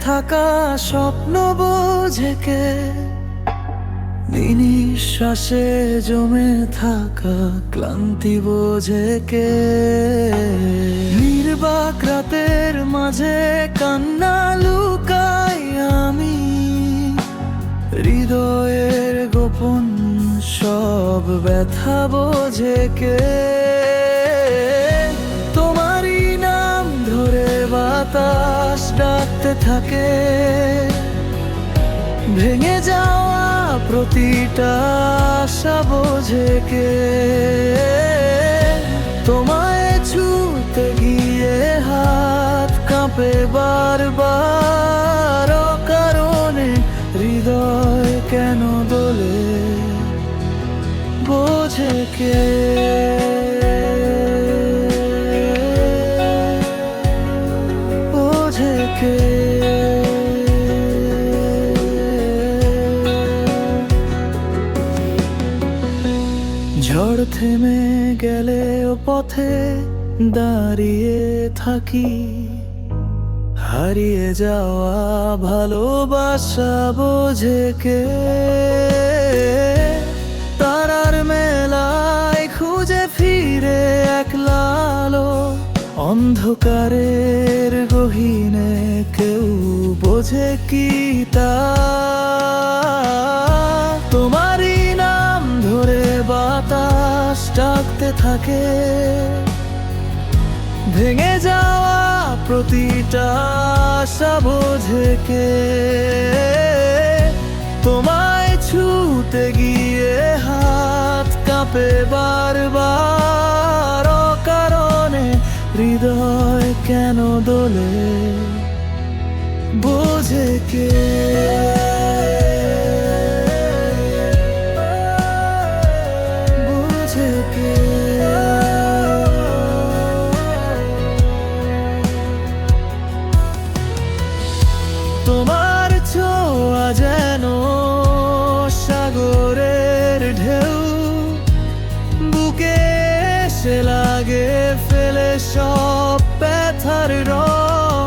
থাকা স্বপ্ন বোঝে কে? নিঃশ্বাসে জমে থাকা ক্লান্তি বোঝে কে? নির্বাক রাতের মাঝে কান্না লুকাই আমি। হৃদয়ের গোপন সব ব্যথা বোঝে বাতাস ডাকতে থাকে। ভেঙে যাওয়া প্রতিটা আশা বোঝে কে। তোমায় ছুতে গিয়ে হাত কাঁপে বারবার। কারণে হৃদয় কেন দোলে? বোঝে কে? থেমে গেলে ও পথে দাঁড়িয়ে থাকি। হারিয়ে যাওয়া ভালোবাসা বোঝে কে? তারার মেলায় খুঁজে ফিরে এক একলালো অন্ধকারের গহীনে কেউ বোঝে কি তা? ডাকতে থাকে। ভেঙে যাওয়া প্রতিটা আশা বোঝে কে? তোমায় ছুতে গিয়ে হাত কাঁপে বারবার। কারণে হৃদয় কেন দোলে? বোঝে কে? বোঝে কে? সাগরের ঢেউ, বুকে এসে লাগে ফেলে সব ব্যথার রং।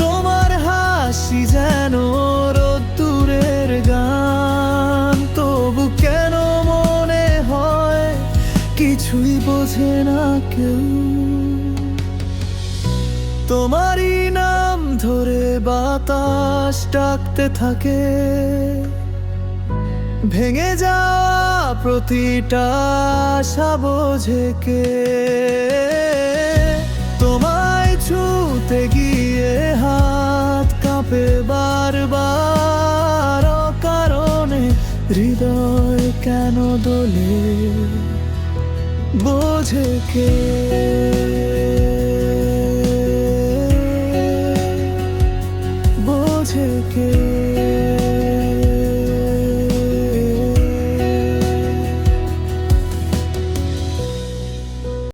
তোমার হাসি যেন রোদ্দুরের গান, তবু কেন মনে হয় কিছুই বোঝে না কেউ। তোমারই নাম ধরে বাতাস ডাকতে থাকে। ভেঙে যাওয়া প্রতিটা আশা বোঝে কে। তোমায় ছুতে গিয়ে হাত কাঁপে বারবার। কারণে হৃদয় কেন দোলে? বোঝে কে?